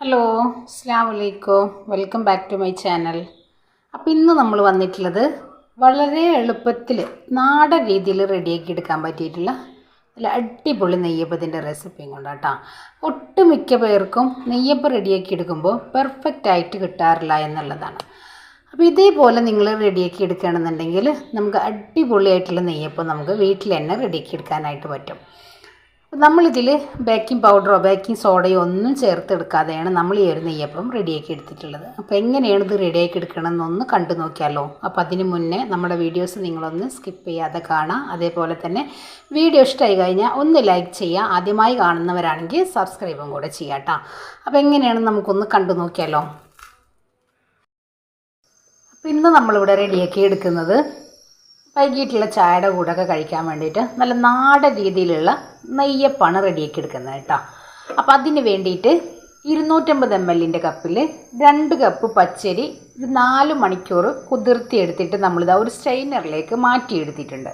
Hello അസ്സാം വലൈക്കും welcome back to my channel. അപ്പോൾ ഇന്ന് നമ്മൾ വന്നിട്ടുള്ളത് വളരെ എളുപ്പത്തിൽ നാടൻ രീതിയിൽ റെഡിയാക്കി എടുക്കാൻ പറ്റിയിട്ടുള്ള നല്ല അടിപൊളി നെയ്യപ്പത്തിന്റെ റെസിപ്പിയും കൊണ്ടാട്ടോ. ഒട്ടുമിക്ക പേർക്കും നെയ്യപ്പം റെഡിയാക്കി എടുക്കുമ്പോൾ പെർഫെക്റ്റ് ആയിട്ട് കിട്ടാറില്ല എന്നുള്ളതാണ്. അപ്പോൾ ഇതേപോലെ നിങ്ങൾ റെഡിയാക്കി എടുക്കുകയാണെന്നുണ്ടെങ്കിൽ നമുക്ക് അടിപൊളിയായിട്ടുള്ള നെയ്യപ്പം നമുക്ക് വീട്ടിൽ തന്നെ റെഡിയാക്കി എടുക്കാനായിട്ട് പറ്റും. നമ്മളിതിൽ ബേക്കിംഗ് പൗഡറോ ബേക്കിംഗ് സോഡയോ ഒന്നും ചേർത്തെടുക്കാതെയാണ് നമ്മൾ ഈ ഒരു നെയ്യപ്പം റെഡിയാക്കി എടുത്തിട്ടുള്ളത്. അപ്പോൾ എങ്ങനെയാണ് ഇത് റെഡിയാക്കി എടുക്കണമെന്നൊന്ന് കണ്ടു നോക്കിയാലോ. അപ്പോൾ അതിന് മുന്നേ നമ്മുടെ വീഡിയോസ് നിങ്ങളൊന്ന് സ്കിപ്പ് ചെയ്യാതെ കാണാം. അതേപോലെ തന്നെ വീഡിയോ ഇഷ്ടമായി കഴിഞ്ഞാൽ ഒന്ന് ലൈക്ക് ചെയ്യുക ആദ്യമായി കാണുന്നവരാണെങ്കിൽ സബ്സ്ക്രൈബും കൂടെ ചെയ്യാം കേട്ടോ അപ്പോൾ എങ്ങനെയാണ് നമുക്കൊന്ന് കണ്ടു നോക്കിയാലോ. അപ്പോൾ ഇന്ന് നമ്മളിവിടെ റെഡിയാക്കി എടുക്കുന്നത് വൈകിട്ടുള്ള ചായയുടെ കൂടെയൊക്കെ കഴിക്കാൻ വേണ്ടിയിട്ട് നല്ല നാടൻ രീതിയിലുള്ള നെയ്യപ്പാണ് റെഡിയാക്കി എടുക്കുന്നത് കേട്ടോ. അപ്പോൾ അതിന് വേണ്ടിയിട്ട് ഇരുന്നൂറ്റമ്പത് എം എല്ലിന്റെ കപ്പിൽ രണ്ട് കപ്പ് പച്ചരി ഒരു നാല് മണിക്കൂർ കുതിർത്തി എടുത്തിട്ട് നമ്മളിത് ഒരു സ്റ്റൈനറിലേക്ക് മാറ്റിയെടുത്തിട്ടുണ്ട്.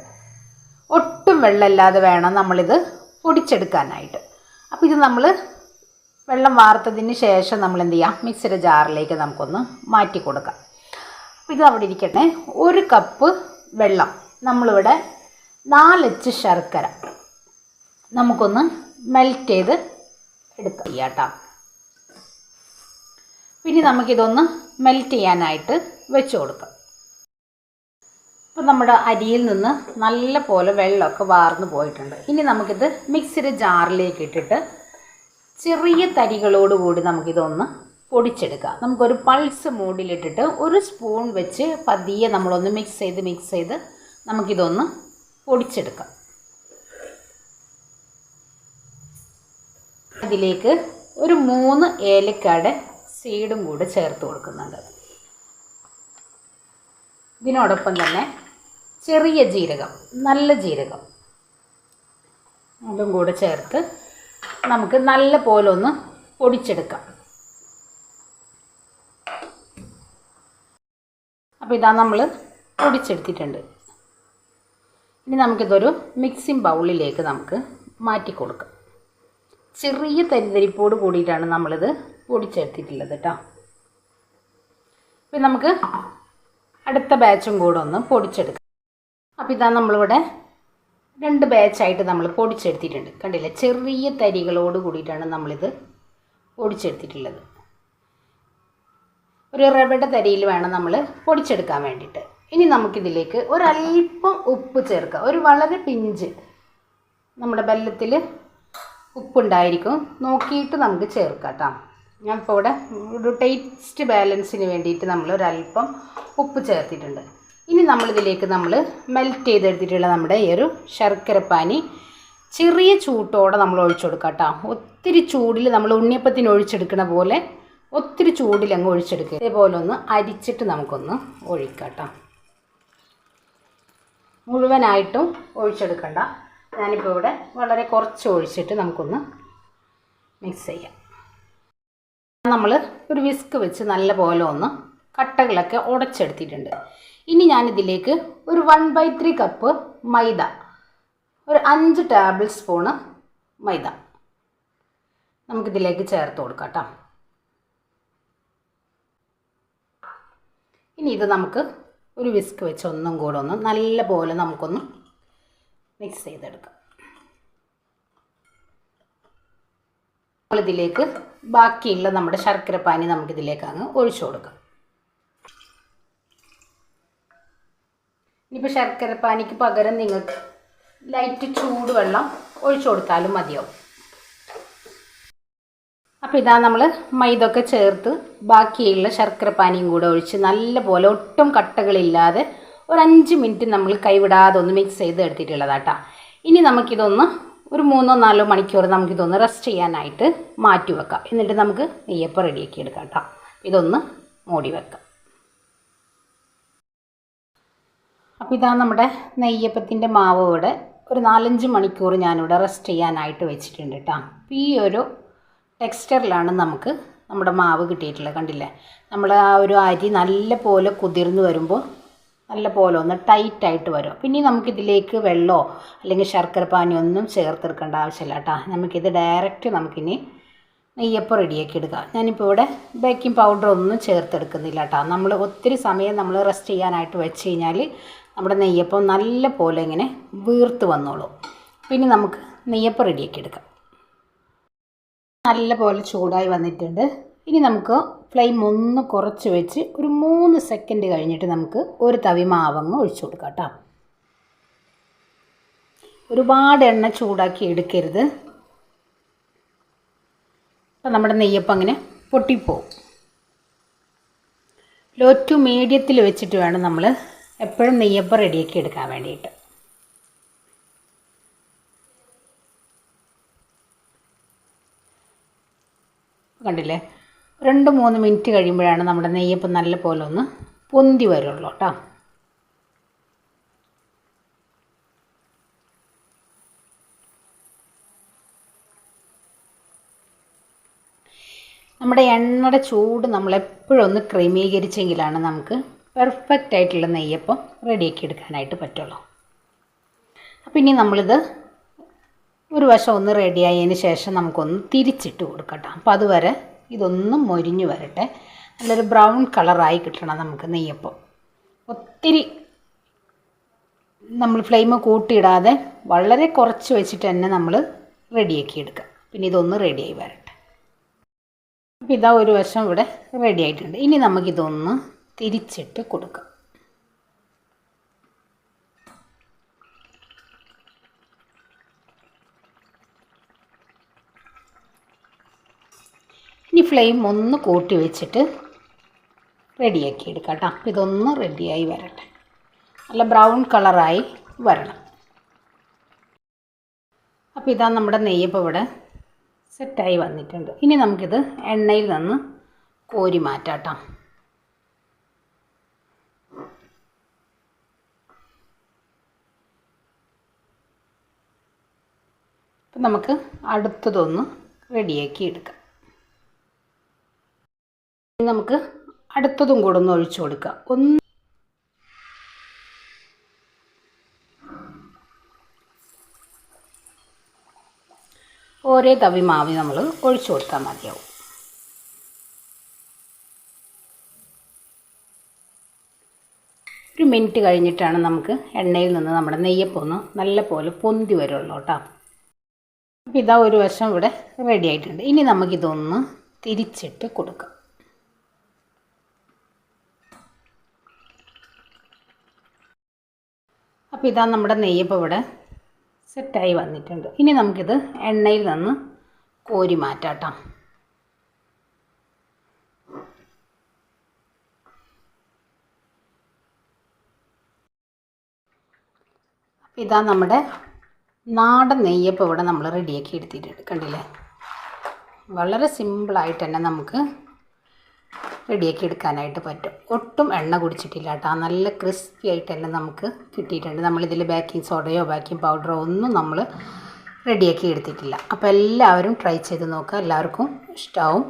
ഒട്ടും വെള്ളമില്ലാതെ വേണം നമ്മളിത് പൊടിച്ചെടുക്കാനായിട്ട്. അപ്പോൾ ഇത് നമ്മൾ വെള്ളം വാർത്തതിന് ശേഷം നമ്മൾ എന്ത് ചെയ്യാം മിക്സിയുടെ ജാറിലേക്ക് നമുക്കൊന്ന് മാറ്റി കൊടുക്കാം അപ്പോൾ ഇത് അവിടെ ഇരിക്കട്ടെ. ഒരു കപ്പ് വെള്ളം. നമ്മളിവിടെ നാലച്ച് ശർക്കര. നമുക്കൊന്ന് മെൽറ്റ് ചെയ്ത് എടുക്കാം. കേട്ടോ പിന്നെ നമുക്കിതൊന്ന് മെൽറ്റ് ചെയ്യാനായിട്ട് വെച്ച് കൊടുക്കാം. അപ്പോൾ നമ്മുടെ അരിയിൽ നിന്ന് നല്ല പോലെ വെള്ളമൊക്കെ വാർന്നു പോയിട്ടുണ്ട്. ഇനി നമുക്കിത് മിക്സിയുടെ ജാറിലേക്ക് ഇട്ടിട്ട് ചെറിയ തരികളോടുകൂടി നമുക്കിതൊന്ന് പൊടിച്ചെടുക്കാം നമുക്കൊരു പൾസ് മൂടിലിട്ടിട്ട് ഒരു സ്പൂൺ വെച്ച് പതിയെ നമ്മളൊന്ന് മിക്സ് ചെയ്ത് മിക്സ് ചെയ്ത് നമുക്കിതൊന്ന് പൊടിച്ചെടുക്കാം. അതിലേക്ക് ഒരു മൂന്ന് ഏലക്കാടെ സീഡും കൂടെ ചേർത്ത് കൊടുക്കുന്നുണ്ട്. ഇതിനോടൊപ്പം തന്നെ ചെറിയ ജീരകം നല്ല ജീരകം അതും കൂടെ ചേർത്ത് നമുക്ക് നല്ല പോലെ ഒന്ന് പൊടിച്ചെടുക്കാം. അപ്പോൾ ഇതാ നമ്മൾ പൊടിച്ചെടുത്തിട്ടുണ്ട്. ഇനി നമുക്കിതൊരു മിക്സിംഗ് ബൗളിലേക്ക് നമുക്ക് മാറ്റി കൊടുക്കാം. ചെറിയ തരിതരിപ്പോട് കൂടിയിട്ടാണ് നമ്മളിത് പൊടിച്ചെടുത്തിട്ടുള്ളത് കേട്ടോ. ഇപ്പം നമുക്ക് അടുത്ത ബാച്ചും കൂടെ ഒന്ന് പൊടിച്ചെടുക്കാം. അപ്പോൾ ഇതാ നമ്മളിവിടെ രണ്ട് ബാച്ചായിട്ട് നമ്മൾ പൊടിച്ചെടുത്തിട്ടുണ്ട്. കണ്ടില്ലേ? ചെറിയ തരികളോട് കൂടിയിട്ടാണ് നമ്മളിത് പൊടിച്ചെടുത്തിട്ടുള്ളത്. ഒരു റവയുടെ തരിയിൽ വേണം നമ്മൾ പൊടിച്ചെടുക്കാൻ വേണ്ടിയിട്ട്. ഇനി നമുക്കിതിലേക്ക് ഒരല്പം ഉപ്പ് ചേർക്കുക ഒരു വളരെ പിഞ്ച് നമ്മുടെ ബെല്ലത്തിൽ ഉപ്പുണ്ടായിരിക്കും. നോക്കിയിട്ട് നമുക്ക് ചേർക്കാം കേട്ടോ ഞാനിപ്പോൾ ഇവിടെ ഒരു ടേസ്റ്റ് ബാലൻസിന് വേണ്ടിയിട്ട് നമ്മൾ ഒരല്പം ഉപ്പ് ചേർത്തിട്ടുണ്ട്. ഇനി നമ്മളിതിലേക്ക് നമ്മൾ മെൽറ്റ് ചെയ്തെടുത്തിട്ടുള്ള നമ്മുടെ ഈ ഒരു ശർക്കരപ്പാനി ചെറിയ ചൂട്ടോടെ നമ്മൾ ഒഴിച്ചു കൊടുക്കാം കേട്ടോ ഒത്തിരി ചൂടിൽ നമ്മൾ ഉണ്ണിയപ്പത്തിന് ഒഴിച്ചെടുക്കുന്ന പോലെ ഒത്തിരി ചൂടിൽ അങ്ങ് ഒഴിച്ചെടുക്കുക. ഇതേപോലെ ഒന്ന് അരിച്ചിട്ട് നമുക്കൊന്ന് ഒഴിക്കാം മുഴുവനായിട്ടും ഒഴിച്ചെടുക്കണ്ട. ഞാനിപ്പോൾ ഇവിടെ വളരെ കുറച്ച് ഒഴിച്ചിട്ട് നമുക്കൊന്ന് മിക്സ് ചെയ്യാം. നമ്മൾ ഒരു വിസ്ക് വെച്ച് നല്ല പോലെ ഒന്ന് കട്ടകളൊക്കെ ഉടച്ചെടുത്തിട്ടുണ്ട്. ഇനി ഞാനിതിലേക്ക് ഒരു വൺ ബൈ ത്രീ കപ്പ് മൈദ ഒരു അഞ്ച് ടേബിൾ സ്പൂണ് മൈദ നമുക്കിതിലേക്ക് ചേർത്ത് കൊടുക്കാം കേട്ടോ ഇനി ഇത് നമുക്ക് ഒരു വിസ്ക് വെച്ച് ഒന്നും കൂടെ ഒന്ന് നല്ല പോലെ നമുക്കൊന്ന് മിക്സ് ചെയ്തെടുക്കാം. നമ്മളിതിലേക്ക് ബാക്കിയുള്ള നമ്മുടെ ശർക്കര ശർക്കരപ്പാനി നമുക്കിതിലേക്ക് അങ്ങ് ഒഴിച്ചു കൊടുക്കാം. ഇനിയിപ്പോൾ ശർക്കര പാനിക്ക് പകരം നിങ്ങൾക്ക് ലൈറ്റ് ചൂടുവെള്ളം ഒഴിച്ചു കൊടുത്താലും മതിയാവും. അപ്പോൾ ഇതാ നമ്മൾ മൈദ ഒക്കെ ചേർത്ത് ബാക്കിയുള്ള ശർക്കരപ്പാനിയും കൂടെ ഒഴിച്ച് നല്ലപോലെ ഒട്ടും കട്ടകളില്ലാതെ ഒരു അഞ്ച് മിനിറ്റ് നമ്മൾ കൈവിടാതെ ഒന്ന് മിക്സ് ചെയ്ത് എടുത്തിട്ടുള്ളതാട്ടാ. ഇനി നമുക്കിതൊന്ന് ഒരു മൂന്നോ നാലോ മണിക്കൂർ നമുക്കിതൊന്ന് റെസ്റ്റ് ചെയ്യാനായിട്ട് മാറ്റി വെക്കാം. എന്നിട്ട് നമുക്ക് നെയ്യപ്പം റെഡിയാക്കി എടുക്കാം കേട്ടോ ഇതൊന്ന് മൂടി വെക്കാം. അപ്പോൾ ഇതാ നമ്മുടെ നെയ്യപ്പത്തിന്റെ മാവ് ഇവിടെ ഒരു നാലഞ്ച് മണിക്കൂർ ഞാനിവിടെ റെസ്റ്റ് ചെയ്യാനായിട്ട് വെച്ചിട്ടുണ്ട് കേട്ടോ ഈ ഒരു ടെക്സ്ചറിലാണ് നമുക്ക് നമ്മുടെ മാവ് കിട്ടിയിട്ടുള്ളത്. കണ്ടില്ലേ? നമ്മൾ ആ ഒരു അരി നല്ല പോലെ കുതിർന്ന് വരുമ്പോൾ നല്ല പോലെ ഒന്ന് ടൈറ്റായിട്ട് വരും. പിന്നെ നമുക്കിതിലേക്ക് വെള്ളമോ അല്ലെങ്കിൽ ശർക്കര പാനിയൊന്നും ചേർത്തെടുക്കേണ്ട ആവശ്യമില്ല കേട്ടോ. നമുക്കിത് ഡയറക്റ്റ് നമുക്കിനി നെയ്യപ്പം റെഡിയാക്കി എടുക്കാം. ഞാനിപ്പോൾ ഇവിടെ ബേക്കിംഗ് പൗഡർ ഒന്നും ചേർത്തെടുക്കുന്നില്ല കേട്ടോ. നമ്മൾ ഒത്തിരി സമയം നമ്മൾ റെസ്റ്റ് ചെയ്യാനായിട്ട് വെച്ച് കഴിഞ്ഞാൽ നമ്മുടെ നെയ്യപ്പം നല്ല പോലെ ഇങ്ങനെ വീർത്ത് വന്നോളൂ. പിന്നെ നമുക്ക് നെയ്യപ്പം റെഡിയാക്കി എടുക്കാം. നല്ല പോലെ ചൂടായി വന്നിട്ടുണ്ട്. ഇനി നമുക്ക് ഫ്ലെയിം ഒന്ന് കുറച്ച് വെച്ച് ഒരു മൂന്ന് സെക്കൻഡ് കഴിഞ്ഞിട്ട് നമുക്ക് ഒരു തവി മാവങ്ങ് ഒഴിച്ചു കൊടുക്കാം കേട്ടോ ഒരുപാട് എണ്ണ ചൂടാക്കി എടുക്കരുത്. അപ്പം നമ്മുടെ നെയ്യപ്പം അങ്ങനെ പൊട്ടിപ്പോവും. ലോ ടു മീഡിയത്തിൽ വെച്ചിട്ട് വേണം നമ്മൾ എപ്പോഴും നെയ്യപ്പം റെഡിയാക്കി എടുക്കാൻ വേണ്ടിയിട്ട്. കണ്ടില്ലേ? രണ്ട് മൂന്ന് മിനിറ്റ് കഴിയുമ്പോഴാണ് നമ്മുടെ നെയ്യപ്പം നല്ല പോലെ ഒന്ന് പൊന്തി വരുള്ളൂ കേട്ടോ. നമ്മുടെ എണ്ണയുടെ ചൂട് നമ്മളെപ്പോഴും ഒന്ന് ക്രമീകരിച്ചെങ്കിലാണ് നമുക്ക് പെർഫെക്റ്റ് ആയിട്ടുള്ള നെയ്യപ്പം റെഡിയാക്കി എടുക്കാനായിട്ട് പറ്റുള്ളൂ. അപ്പം ഇനി നമ്മളിത് ഒരു വശം ഒന്ന് റെഡിയായതിന് ശേഷം നമുക്കൊന്ന് തിരിച്ചിട്ട് കൊടുക്കട്ടോ. അപ്പോൾ അതുവരെ ഇതൊന്നും മൊരിഞ്ഞു വരട്ടെ. നല്ലൊരു ബ്രൗൺ കളറായി കിട്ടണം നമുക്ക് നെയ്യപ്പം. ഒത്തിരി നമ്മൾ ഫ്ലെയിം കൂട്ടിയിടാതെ വളരെ കുറച്ച് വെച്ചിട്ട് തന്നെ നമ്മൾ റെഡിയാക്കി എടുക്കുക പിന്നെ ഇതൊന്ന് റെഡിയായി വരട്ടെ. അപ്പോൾ ഇതാ ഒരു വശം ഇവിടെ റെഡി ആയിട്ടുണ്ട്. ഇനി നമുക്കിതൊന്ന് തിരിച്ചിട്ട് കൊടുക്കാം. ഇനി ഫ്ലെയിം ഒന്ന് കൂട്ടി വെച്ചിട്ട് റെഡിയാക്കി എടുക്കാം കേട്ടോ അപ്പോൾ ഇതൊന്ന് റെഡിയായി വരട്ടെ. നല്ല ബ്രൗൺ കളറായി വരണം. അപ്പോൾ ഇതാ നമ്മുടെ നെയ്യപ്പം ഇവിടെ സെറ്റായി വന്നിട്ടുണ്ട്. ഇനി നമുക്കിത് എണ്ണയിൽ നിന്ന് കോരി മാറ്റാം അപ്പം നമുക്ക് അടുത്തതൊന്ന് റെഡിയാക്കി എടുക്കാം. നമുക്ക് അടുത്തതും കൂടെ ഒന്ന് ഒഴിച്ചു കൊടുക്കാം. ഒന്ന് ഓരോ തവി മാവി നമ്മൾ ഒഴിച്ചു കൊടുത്താൽ മതിയാവും. ഒരു മിനിറ്റ് കഴിഞ്ഞിട്ടാണ് നമുക്ക് എണ്ണയിൽ നിന്ന് നമ്മുടെ നെയ്യപ്പൊന്ന് നല്ല പോലെ പൊന്തി വരുള്ളൂ കേട്ടോ. അപ്പോൾ ഇതാ ഒരു വശം ഇവിടെ റെഡി ആയിട്ടുണ്ട്. ഇനി നമുക്കിതൊന്ന് തിരിച്ചിട്ട് കൊടുക്കാം. അപ്പോൾ ഇതാ നമ്മുടെ നെയ്യപ്പം ഇവിടെ സെറ്റായി വന്നിട്ടുണ്ട്. ഇനി നമുക്കിത് എണ്ണയിൽ നിന്ന് കോരി മാറ്റാം ഇതാ നമ്മുടെ നാടൻ നെയ്യപ്പം ഇവിടെ നമ്മൾ റെഡിയാക്കി എടുത്തിട്ടുണ്ട്. കണ്ടില്ലേ? വളരെ സിമ്പിളായിട്ട് തന്നെ നമുക്ക് റെഡിയാക്കി എടുക്കാനായിട്ട് പറ്റും. ഒട്ടും എണ്ണ കുടിച്ചിട്ടില്ല കേട്ടോ. നല്ല ക്രിസ്പി ആയിട്ട് തന്നെ നമുക്ക് കിട്ടിയിട്ടുണ്ട്. നമ്മളിതിൽ ബേക്കിംഗ് സോഡയോ ബേക്കിംഗ് പൗഡറോ ഒന്നും നമ്മൾ റെഡിയാക്കി എടുത്തിട്ടില്ല. അപ്പോൾ എല്ലാവരും ട്രൈ ചെയ്ത് നോക്കുക എല്ലാവർക്കും ഇഷ്ടമാവും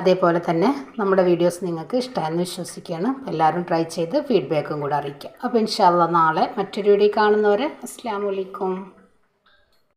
അതേപോലെ തന്നെ നമ്മുടെ വീഡിയോസ് നിങ്ങൾക്ക് ഇഷ്ടമായെന്ന് വിശ്വസിക്കുകയാണ്. എല്ലാവരും ട്രൈ ചെയ്ത് ഫീഡ്ബാക്കും കൂടെ അറിയിക്കുക. അപ്പോൾ ഇൻഷാല്ല നാളെ മറ്റൊരു വീഡിയോ കാണുന്നവരെ അസ്സാം വലൈക്കും